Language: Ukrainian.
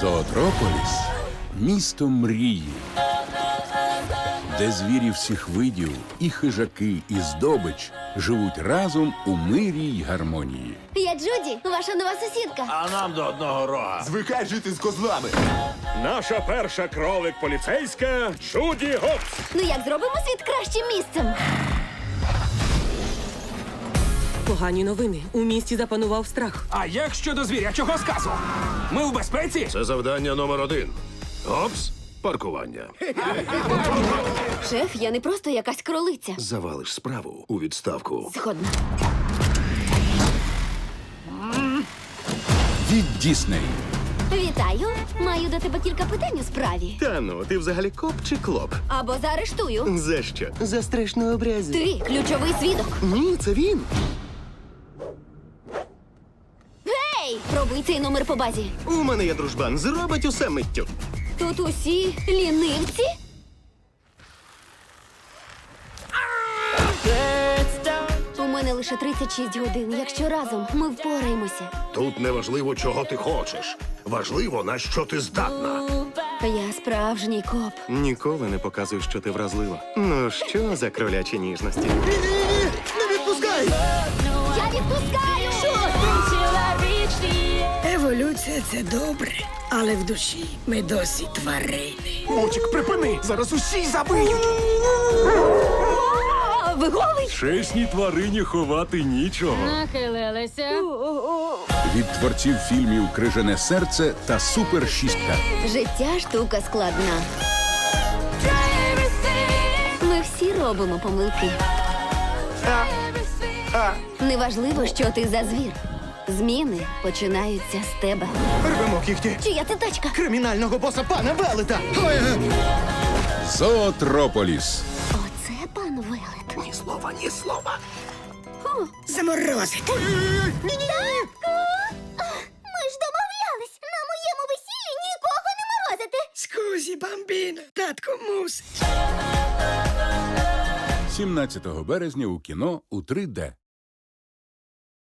Зоотрополіс місто мрії, де звірі всіх видів, і хижаки, і здобич живуть разом у мирі й гармонії. Я Джуді, ваша нова сусідка. А нам до одного рога. Звикай жити з козлами. Наша перша кролик поліцейська Джуді Гопс. Ну як зробимо світ кращим місцем? Погані новини. У місті запанував страх. А як щодо звірячого сказу? Ми у безпеці? Це завдання номер один. Опс, паркування. Шеф, я не просто якась кролиця. Завалиш справу у відставку. Згодна. Від Дісней Вітаю. Маю до тебе кілька питань у справі. Та ну, ти взагалі коп чи клоп? Або заарештую. За що? За страшну образу. Ти ключовий свідок. Ні, це він. Гей! Цей номер по базі. У мене є дружбан, зробить усе миттю. Тут усі лінивці. У мене лише 36 годин. Якщо разом ми впораємося. Тут не важливо, чого ти хочеш. Важливо, на що ти здатна. Я справжній коп. Ніколи не показуй, що ти вразлива. Ну що за кролячі ніжності? Не відпускай! Я відпускаю! Еволюція це добре, але в душі ми досі тварини. Мучик, припини! Зараз усі забиють! А, Ви голий? Чесній тварині ховати нічого. Нахилилися. від творців фільмів Крижане серце та Супер Шістка. Життя штука складна. Ми всі робимо помилки. Неважливо, що ти за звір. Зміни починаються з тебе. Рвемо кіхті. Чия це тачка? Кримінального боса пана Велета. Зоотрополіс. Оце пан Велет. Ні слова, ні слова. Заморозити. Ми ж домовлялись на моєму весіллі нікого не морозити. Скузі, бамбіно, татко мусить. 17 березня у кіно у 3D.